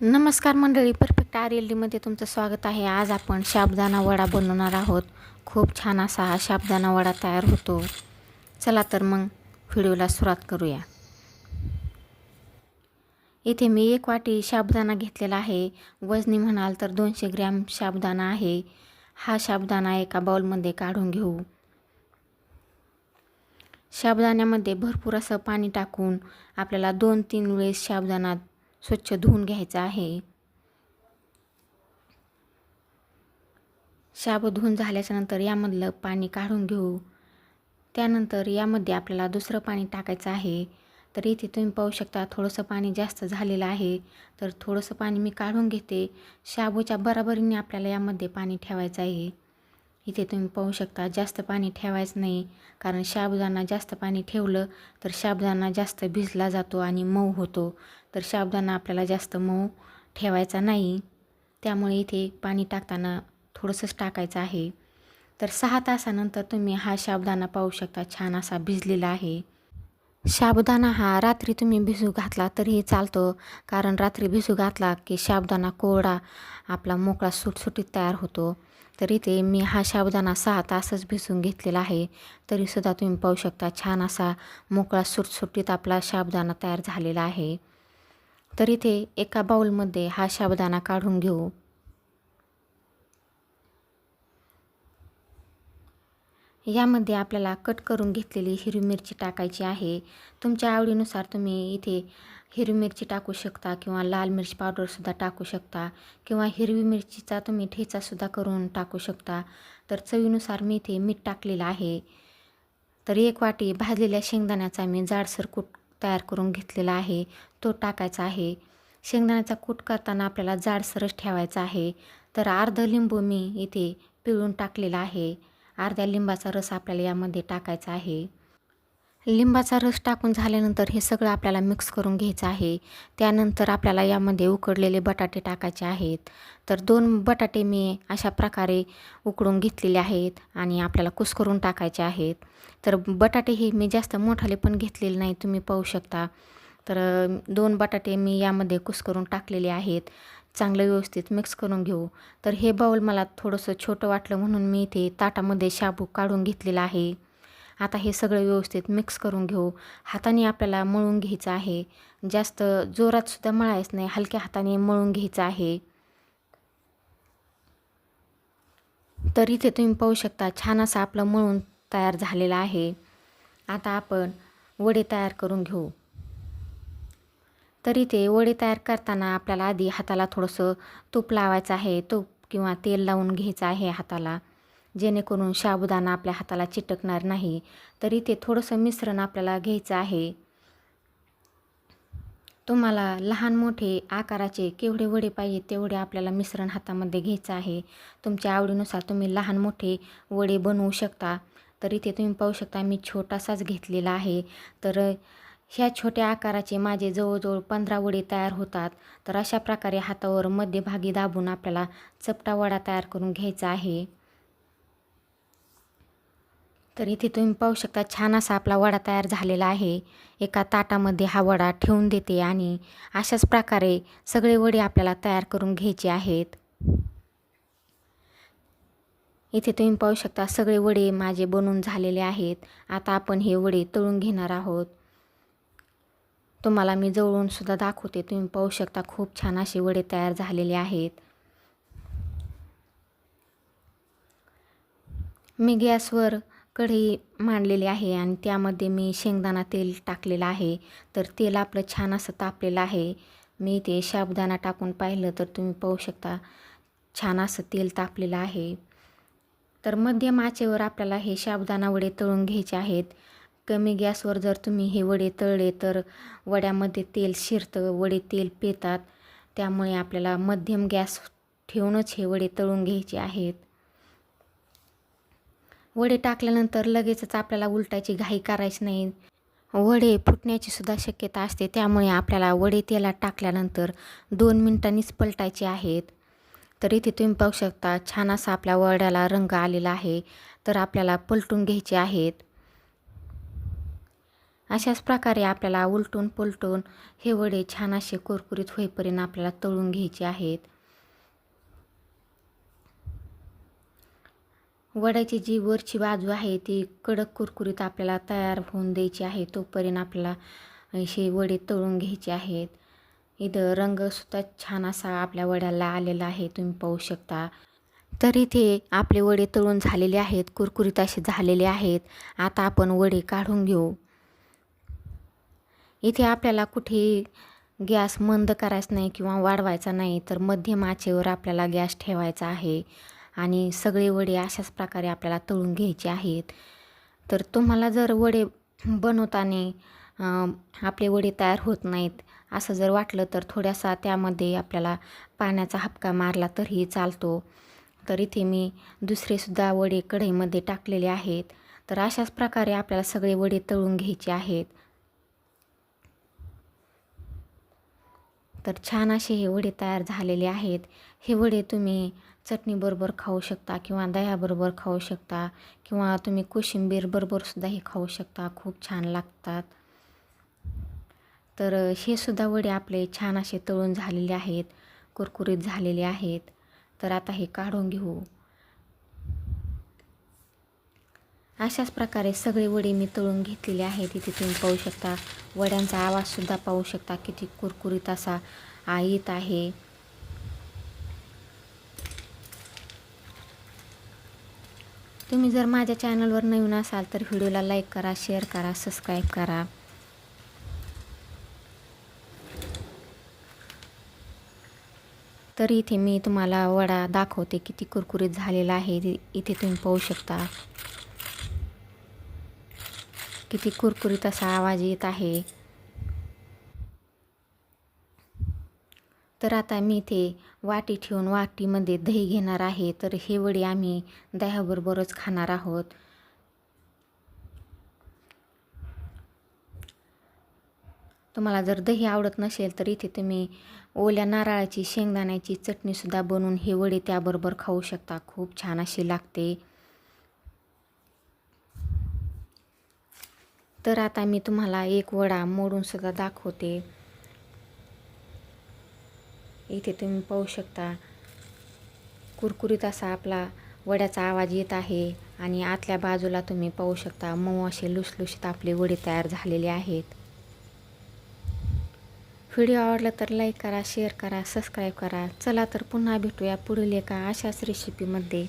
नमस्कार मंडळी perfect R L डीमध्ये तुमचं स्वागत आहे. आज आपण शाबदाना वडा बनवणार आहोत. खूप छान असा हा शाबदाना वडा तयार होतो. चला तर मग व्हिडिओला सुरुवात करूया. इथे मी एक वाटी शाबदाना घेतलेला आहे. वजनी म्हणाल तर दोनशे ग्रॅम शाबदाना आहे. हा शाबदाना एका बाउलमध्ये काढून घेऊ. शाबदाण्यामध्ये भरपूर असं पाणी टाकून आपल्याला दोन तीन वेळेस शाबदाना स्वच्छ धुवून घ्यायचा आहे. शाबू धुवून झाल्याच्यानंतर यामधलं पाणी काढून घेऊ. त्यानंतर यामध्ये आपल्याला दुसरं पाणी टाकायचं आहे. तर इथे तुम्ही पाहू शकता थोडंसं पाणी जास्त झालेलं आहे. तर थोडंसं पाणी मी काढून घेते. शाबूच्या बराबरीने आपल्याला यामध्ये पाणी ठेवायचं आहे. इथे तुम्ही पाहू शकता जास्त पाणी ठेवायचं नाही. कारण साबुदाणा जास्त पाणी ठेवलं तर साबुदाणा जास्त भिजला जातो आणि मऊ होतो. तर साबुदाणा आपल्याला जास्त मऊ ठेवायचा नाही. त्यामुळे इथे पाणी टाकताना थोडंसंच टाकायचं आहे. तर सहा तासानंतर तुम्ही हा साबुदाणा पाहू शकता छान असा भिजलेला आहे. साबुदाणा हा रात्री तुम्ही भिजू घातला तरीही चालतो. कारण रात्री भिजू घातला की साबुदाणा कोरडा आपला मोकळा सुटसुटीत तयार होतो. तर इथे मी हा साबुदाणा सहा तासच भिजून घेतलेला आहे. तरीसुद्धा तुम्ही पाहू शकता छान असा मोकळा सुटसुटीत आपला साबुदाणा तयार झालेला आहे. तर इथे एका बाऊलमध्ये हा साबुदाणा काढून घेऊ. यामध्ये आपल्याला कट करून घेतलेली हिरवी मिरची टाकायची आहे. तुमच्या आवडीनुसार तुम्ही इथे हिरवी मिरची टाकू शकता किंवा लाल मिरची पावडरसुद्धा टाकू शकता किंवा हिरवी मिरचीचा तुम्ही ठेचासुद्धा करून टाकू शकता. तर चवीनुसार मी इथे मीठ टाकलेलं आहे. तर एक वाटी भाजलेल्या शेंगदाण्याचा मी जाडसर कूट तयार करून घेतलेला आहे. तो टाकायचा आहे. शेंगदाण्याचा कूट करताना आपल्याला जाडसरच ठेवायचा आहे. तर अर्ध लिंबू मी इथे पिळून टाकलेला आहे. अर्ध्या लिंबाचा रस आपल्याला यामध्ये टाकायचा आहे. लिंबाचा रस टाकून झाल्यानंतर हे सगळं आपल्याला मिक्स करून घ्यायचं आहे. त्यानंतर आपल्याला यामध्ये उकडलेले बटाटे टाकायचे आहेत. तर दोन बटाटे मी अशा प्रकारे उकडून घेतलेले आहेत आणि आपल्याला कुस्करून टाकायचे आहेत. तर बटाटे हे मी जास्त मोठाले पण घेतलेले नाही तुम्ही पाहू शकता. तर दोन बटाटे मी यामध्ये कुस्करून टाकलेले आहेत. चांगलं व्यवस्थित मिक्स करून घेऊ. तर हे बाऊल मला थोडंसं छोटं वाटलं म्हणून मी इथे ताटामध्ये शाबू काढून घेतलेला आहे. आता हे सगळं व्यवस्थित मिक्स करून घेऊ. हाताने आपल्याला मळून घ्यायचं आहे. जास्त जोरातसुद्धा मळायचं नाही हलक्या हाताने मळून घ्यायचं आहे. तर इथे तुम्ही पाहू शकता छान असं आपलं मळून तयार झालेलं आहे. आता आपण वडे तयार करून घेऊ. तर इथे वडे तयार करताना आपल्याला आधी हाताला थोडंसं तूप लावायचं आहे. तूप किंवा तेल लावून घ्यायचं आहे हाताला. जेणेकरून साबुदाणा आपल्या हाताला चिटकणार नाही. तर इथे थोडंसं मिश्रण आपल्याला घ्यायचं आहे. तुम्हाला लहान मोठे आकाराचे केवढे वडे पाहिजे तेवढे आपल्याला मिश्रण हातामध्ये घ्यायचं आहे. तुमच्या आवडीनुसार तुम्ही लहान मोठे वडे बनवू शकता. तर इथे तुम्ही पाहू शकता मी छोटासाच घेतलेला आहे. तर ह्या छोट्या आकाराचे माझे जवळजवळ पंधरा वडे तयार होतात. तर अशा प्रकारे हातावर मध्यभागी दाबून आपल्याला चपटा वडा तयार करून घ्यायचा आहे. तर इथे तुम्ही पाहू शकता छान असा आपला वडा तयार झालेला आहे. एका ताटामध्ये हा वडा ठेवून देते आणि अशाच प्रकारे सगळे वडे आपल्याला तयार करून घ्यायचे आहेत. इथे तुम्ही पाहू शकता सगळे वडे माझे बनून झालेले आहेत. आता आपण हे वडे तळून घेणार आहोत. तुम्हाला मी जवळून सुद्धा दाखवते. तुम्ही पाहू शकता खूप छान असे वडे तयार झालेले आहेत. मी गॅसवर कढई मांडलेली आहे आणि त्यामध्ये मी शेंगदाणा तेल टाकलेलं आहे. तर तेल आपलं छान असं तापलेलं आहे. मी ते साबुदाणा टाकून पाहिलं तर तुम्ही पाहू शकता छान असं तेल तापलेलं आहे. तर मध्यम आचेवर आपल्याला हे साबुदाणा वडे तळून घ्यायचे आहेत. कमी गॅसवर जर तुम्ही हे वडे तळले तर वड्यामध्ये तेल शिरतं वडे तेल पेतात. त्यामुळे आपल्याला मध्यम गॅस ठेवूनच हे वडे तळून घ्यायचे आहेत. वडे टाकल्यानंतर लगेचच आपल्याला उलटायची घाई करायची नाही. वडे फुटण्याची सुद्धा शक्यता असते. त्यामुळे आपल्याला वडे तेलात टाकल्यानंतर दोन मिनटांनीच पलटायचे आहेत. तर इथे तुम्ही पाहू शकता छान असा आपल्या वड्याला रंग आलेला आहे. तर आपल्याला पलटून घ्यायचे आहेत. अशाच प्रकारे आपल्याला उलटून पुलटून हे वडे छान असे कुरकुरीत होईपर्यंत आपल्याला तळून घ्यायचे आहेत. वड्याची जी वरची बाजू आहे ती कडक कुरकुरीत आपल्याला तयार होऊन द्यायची आहे. तोपर्यंत आपल्याला असे वडे तळून घ्यायचे आहेत. इथं रंगसुद्धा छान असा आपल्या वड्याला आलेला आहे तुम्ही पाहू शकता. तर इथे आपले वडे तळून झालेले आहेत कुरकुरीत असे झालेले आहेत. आता आपण वडे काढून घेऊ. इथे आपल्याला कुठे गॅस मंद करायचा नाही किंवा वाढवायचा नाही तर मध्यम आचेवर आपल्याला गॅस ठेवायचा आहे. आणि सगळे वडे अशाच प्रकारे आपल्याला तळून घ्यायचे आहेत. तर तुम्हाला जर वडे बनवताना आपले वडे तयार होत नाहीत असं जर वाटलं तर थोड्यासा त्यामध्ये आपल्याला पाण्याचा हपका मारला तरीही चालतो. तर इथे मी दुसरेसुद्धा वडे कढईमध्ये टाकलेले आहेत. तर अशाच प्रकारे आपल्याला सगळे वडे तळून घ्यायचे आहेत. तर छान असे हे वडे तयार झालेले आहेत. हे वडे तुम्ही चटणीबरोबर खाऊ शकता किंवा दह्याबरोबर खाऊ शकता किंवा तुम्ही कोशिंबीरबरोबरसुद्धा हे खाऊ शकता. खूप छान लागतात. तर हे सुद्धा वडे आपले छान असे तळून झालेले आहेत कुरकुरीत झालेले आहेत. तर आता हे काढून घेऊ. अशाच प्रकारे सगळे वडे मी तळून घेतलेले आहेत. इथे तुम्ही पाहू शकता वड्यांचा आवाजसुद्धा पाहू शकता किती कुरकुरीत असा येत आहे. तुम्ही जर माझ्या चॅनलवर नवीन असाल तर व्हिडिओला लाईक करा शेअर करा सबस्क्राईब करा. तर इथे मी तुम्हाला वडा दाखवते किती कुरकुरीत झालेला आहे. इथे तुम्ही पाहू शकता. किती कुरकुरीत असा आवाज येत आहे. तर आता मी इथे वाटी ठेवून वाटीमध्ये दही घेणार आहे. तर हे वडी आम्ही दह्याबरोबरच खाणार आहोत. तुम्हाला जर दही आवडत नसेल तर इथे तुम्ही ओल्या नारळाची शेंगदाण्याची चटणीसुद्धा बनवून हे वडे त्याबरोबर खाऊ शकता. खूप छान अशी लागते. तर आता मी तुम्हाला एक वडा मोडूनसुद्धा दाखवते. इथे तुम्ही पाहू शकता कुरकुरीत असा आपला वड्याचा आवाज येत आहे आणि आतल्या बाजूला तुम्ही पाहू शकता मऊ असे लुसलुशीत आपले वडे तयार झालेले आहेत. व्हिडिओ आवडला तर लाईक करा शेअर करा सबस्क्राईब करा. चला तर पुन्हा भेटूया पुढील एका अशाच रेसिपीमध्ये